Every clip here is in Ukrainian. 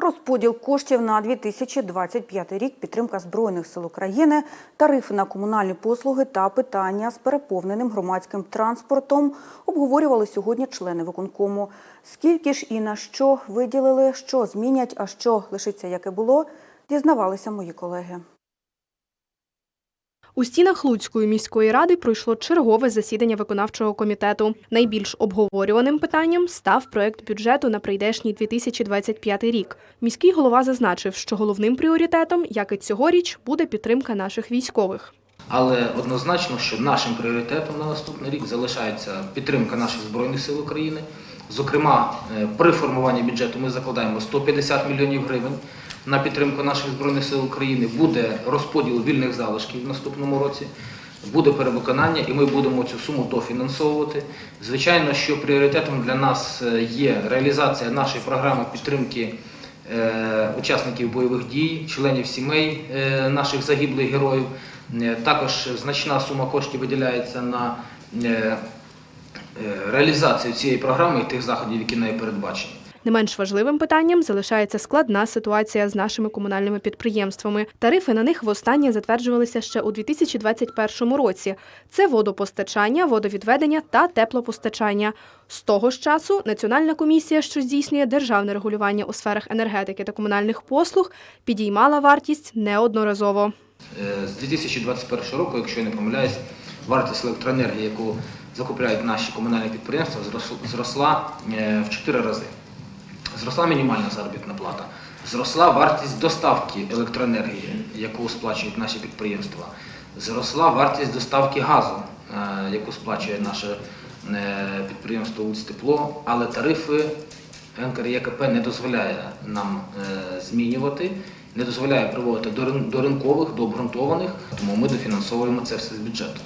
Розподіл коштів на 2025 рік, підтримка Збройних сил України, тарифи на комунальні послуги та питання з переповненим громадським транспортом обговорювали сьогодні члени виконкому. Скільки ж і на що виділили, що змінять, а що лишиться, як і було, дізнавалися мої колеги. У стінах Луцької міської ради пройшло чергове засідання виконавчого комітету. Найбільш обговорюваним питанням став проект бюджету на прийдешній 2025 рік. Міський голова зазначив, що головним пріоритетом, як і цьогоріч, буде підтримка наших військових. Але однозначно, що нашим пріоритетом на наступний рік залишається підтримка наших збройних сил України. Зокрема, е, при формуванні бюджету ми закладаємо 150 мільйонів гривень на підтримку наших збройних сил України. Буде розподіл вільних залишків в наступному році. Буде перевиконання, і ми будемо цю суму дофінансовувати. Звичайно, що пріоритетом для нас е, є реалізація нашої програми підтримки е, учасників бойових дій, членів сімей е, наших загиблих героїв. Також значна сума коштів виділяється на реалізацію цієї програми і тих заходів, які нею передбачені. Не менш важливим питанням залишається складна ситуація з нашими комунальними підприємствами. Тарифи на них востаннє затверджувалися ще у 2021 році. Це водопостачання, водовідведення та теплопостачання. З того ж часу Національна комісія, що здійснює державне регулювання у сферах енергетики та комунальних послуг, підіймала вартість неодноразово. Е, З 2021 року, якщо я не помиляюсь, вартість електроенергії, яку закупляють наші комунальні підприємства, зросла е, в 4 рази. Зросла мінімальна заробітна плата, зросла вартість доставки електроенергії, яку сплачують наші підприємства, зросла вартість доставки газу, е, яку сплачує наше е, підприємство «Устепло», але тарифи НКРЄКП не дозволяє нам е, змінювати, не дозволяє приводити до ринкових, до обґрунтованих, тому ми дофінансовуємо це все з бюджету.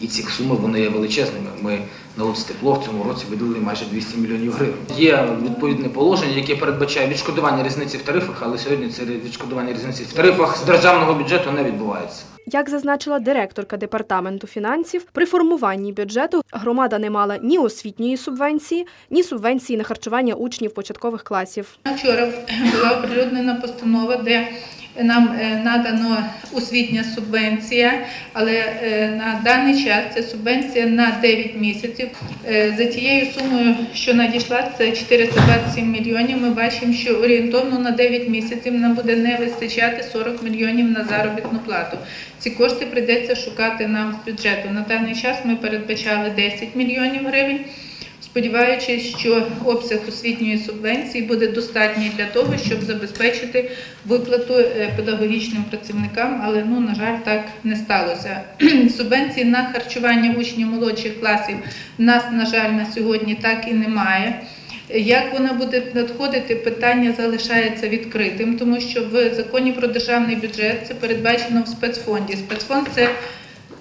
І ці суми вони є величезними. Ми на «Луцтепло» в цьому році виділили майже 200 мільйонів гривень. Є відповідне положення, яке передбачає відшкодування різниці в тарифах, але сьогодні це відшкодування різниці в тарифах з державного бюджету не відбувається. Як зазначила директорка департаменту фінансів, при формуванні бюджету громада не мала ні освітньої субвенції, ні субвенції на харчування учнів початкових класів. Вчора була оприлюднена постанова, де нам е, надано освітня субвенція, але е, на даний час це субвенція на 9 місяців. Е, За тією сумою, що надійшла, це 427 мільйонів. Ми бачимо, що орієнтовно на 9 місяців нам буде не вистачати 40 мільйонів на заробітну плату. Ці кошти прийдеться шукати нам з бюджету. На даний час ми передбачали 10 мільйонів гривень сподіваючись, що обсяг освітньої субвенції буде достатній для того, щоб забезпечити виплату е, педагогічним працівникам, але ну на жаль, так не сталося. Субвенції на харчування учнів молодших класів в нас, на жаль, на сьогодні так і немає. Як вона буде надходити, питання залишається відкритим, тому що в законі про державний бюджет це передбачено в спецфонді. Спецфонд це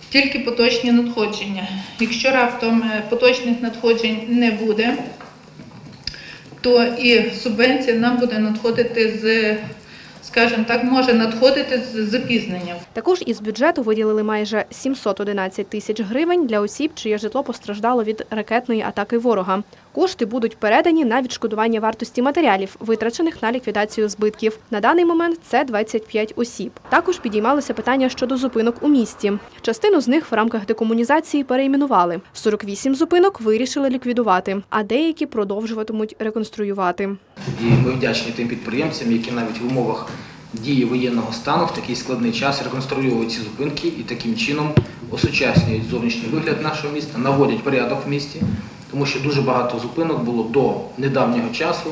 тільки поточні надходження. Якщо раптом е, поточних надходжень не буде, то і субвенція нам буде надходити з, скажімо так, може надходити з запізненням. Також із бюджету виділили майже 711 тисяч гривень для осіб, чиє житло постраждало від ракетної атаки ворога. Кошти будуть передані на відшкодування вартості матеріалів, витрачених на ліквідацію збитків. На даний момент це 25 осіб. Також підіймалося питання щодо зупинок у місті. Частину з них в рамках декомунізації перейменували. 48 зупинок вирішили ліквідувати, а деякі продовжуватимуть реконструювати. І ми вдячні тим підприємцям, які навіть в умовах дії воєнного стану в такий складний час реконструюють ці зупинки і таким чином осучаснюють зовнішній вигляд нашого міста, наводять порядок в місті, тому що дуже багато зупинок було до недавнього часу.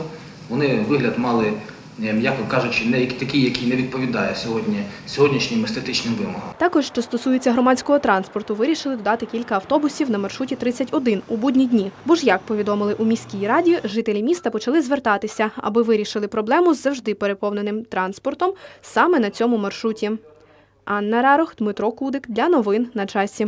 Вони вигляд мали, м'яко кажучи, не такий, який не відповідає сьогодні сьогоднішнім естетичним вимогам. Також, що стосується громадського транспорту, вирішили додати кілька автобусів на маршруті 31 у будні дні. Бо ж, як повідомили у міській раді, жителі міста почали звертатися, аби вирішили проблему з завжди переповненим транспортом саме на цьому маршруті. Анна Рарох, Дмитро Кудик для новин на часі.